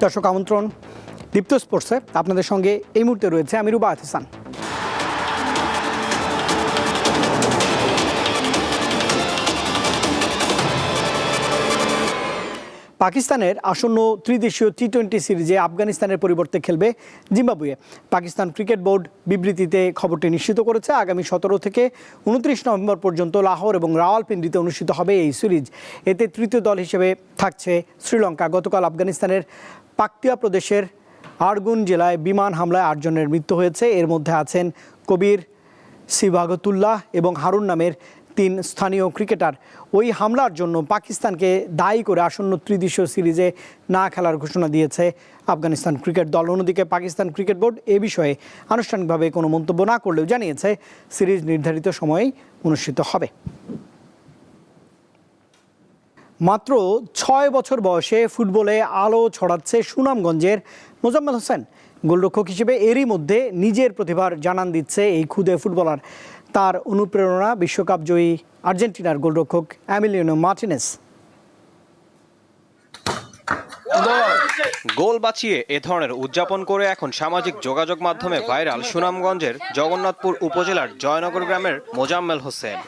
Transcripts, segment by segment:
দর্শক আমন্ত্রণ দীপ্ত স্পোর্টসে আপনাদের সঙ্গে এই মুহূর্তে রয়েছে আমি রুবা হাসান পাকিস্তানের আসন্ন ত্রিদেশীয় টি টোয়েন্টি সিরিজে আফগানিস্তানের পরিবর্তে খেলবে জিম্বাবুয়ে। পাকিস্তান ক্রিকেট বোর্ড বিবৃতিতে খবরটি নিশ্চিত করেছে, আগামী সতেরো থেকে উনত্রিশ নভেম্বর পর্যন্ত লাহোর এবং রাওয়ালপিন্ডিতে অনুষ্ঠিত হবে এই সিরিজ। এতে তৃতীয় দল হিসেবে থাকছে শ্রীলঙ্কা। গতকাল আফগানিস্তানের পাকতিয়া প্রদেশের আরগুন জেলায় বিমান হামলায় আটজনের মৃত্যু হয়েছে। এর মধ্যে আছেন কবির সিবাগতুল্লাহ এবং হারুন নামের তিন স্থানীয় ক্রিকেটার। ওই হামলার জন্য পাকিস্তানকে দায়ী করে আসন্ন ত্রিদেশীয় সিরিজে না খেলার ঘোষণা দিয়েছে আফগানিস্তান ক্রিকেট দল। অন্যদিকে পাকিস্তান ক্রিকেট বোর্ড এ বিষয়ে আনুষ্ঠানিকভাবে কোনো মন্তব্য না করলেও জানিয়েছে, সিরিজ নির্ধারিত সময়েই অনুষ্ঠিত হবে। মাত্র ছয় বছর বয়সে ফুটবলে আলো ছড়াচ্ছে সুনামগঞ্জের মোজাম্মেল হোসেন। গোলরক্ষক হিসেবে এরই মধ্যে নিজের প্রতিভার জানান দিচ্ছে এই খুদে ফুটবলার। তার অনুপ্রেরণা বিশ্বকাপ জয়ী আর্জেন্টিনার গোলরক্ষক অ্যামিলিয়ানো মার্টিনেস। গোল বাঁচিয়ে এ ধরনের উদযাপন করে এখন সামাজিক যোগাযোগ মাধ্যমে ভাইরাল সুনামগঞ্জের জগন্নাথপুর উপজেলার জয়নগর গ্রামের মোজাম্মেল হোসেন।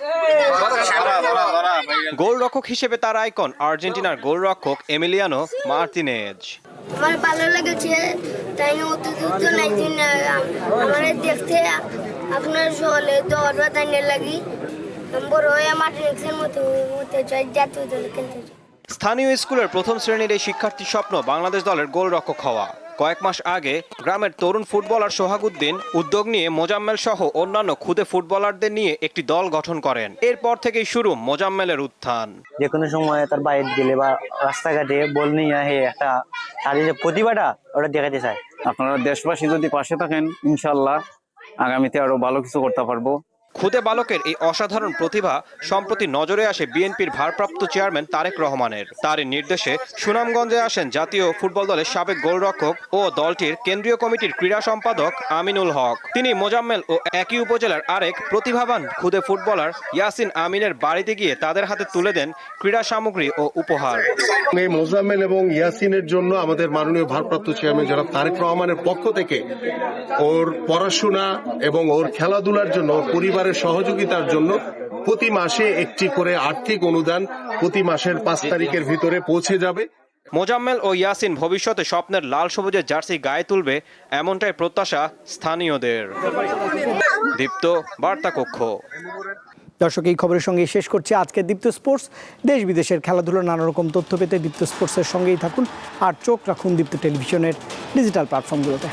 গোলরক্ষক হিসেবে তার আইকন আর্জেন্টিনার গোলরক্ষক এমিলিয়ানো মার্তিনেজ আমার ভালো লেগেছে তাই অত দূর তো নাই দিন আমার দেখতে আপনার সকলে দৌড় বা লাগি। বড় হয়ে মাঠে নেক্সের মতো হতে চাই জাতীয় দলে খেলতে চাই স্থানীয় স্কুলের প্রথম শ্রেণির এই শিক্ষার্থীর স্বপ্ন বাংলাদেশ দলের গোলরক্ষক হওয়া। কয়েক মাস আগে গ্রামের তরুণ ফুটবলার সোহাগুদ্দিন উদ্যোগ নিয়ে মোজাম্মেল সহ অন্যান্য খুদে ফুটবলারদের নিয়ে একটি দল গঠন করেন। এরপর থেকেই শুরু মোজাম্মেলের উত্থান। যে কোনো সময় তার বাইরে গেলে বা রাস্তাঘাটে বল নিয়ে আহে একটা তার যে প্রতিভাটা ওটা দেখাতে চায়। আপনারা দেশবাসী যদি পাশে থাকেন ইনশাল্লাহ আগামীতে আরও ভালো কিছু করতে পারব। খুদে বালকের এই অসাধারণ প্রতিভা সম্প্রতি নজরে আসে বিএনপির ভারপ্রাপ্ত চেয়ারম্যান তারেক রহমানের। তারই নির্দেশে সুনামগঞ্জে আসেন জাতীয় ফুটবল দলের সাবেক গোলরক্ষক ও দলটির কেন্দ্রীয় কমিটির ক্রীড়া সম্পাদক আমিনুল হক। তিনি মোজাম্মেল ও একই উপজেলার আরেক প্রতিভাবান খুদে ফুটবলার ইয়াসিন আমিনের বাড়িতে গিয়ে তাদের হাতে তুলে দেন ক্রীড়া সামগ্রী ও উপহার। এই মোজাম্মেল এবং ইয়াসিনের জন্য আমাদের মাননীয় ভারপ্রাপ্ত চেয়ারম্যান জনাব তারেক রহমানের পক্ষ থেকে ওর পড়াশোনা এবং ওর খেলাধুলার জন্য ওর পরিবারের সহযোগিতার জন্য প্রতি মাসে একটি করে আর্থিক অনুদান প্রতি মাসের পাঁচ তারিখের ভিতরে পৌঁছে যাবে। মোজাম্মেল ও ইয়াসিন ভবিষ্যতে স্বপ্নের লাল সবুজের জার্সি গায়ে তুলবে এমনটাই প্রত্যাশা স্থানীয়দের। দীপ্ত বার্তা কক্ষ দর্শক এই খবরের সঙ্গে শেষ করছি আজকের দীপ্ত স্পোর্টস। দেশ বিদেশের খেলাধুলোর নানা রকম তথ্য পেতে দীপ্ত স্পোর্টসের সঙ্গেই থাকুন আর চোখ রাখুন দীপ্ত টেলিভিশনের ডিজিটাল প্ল্যাটফর্মগুলোতে।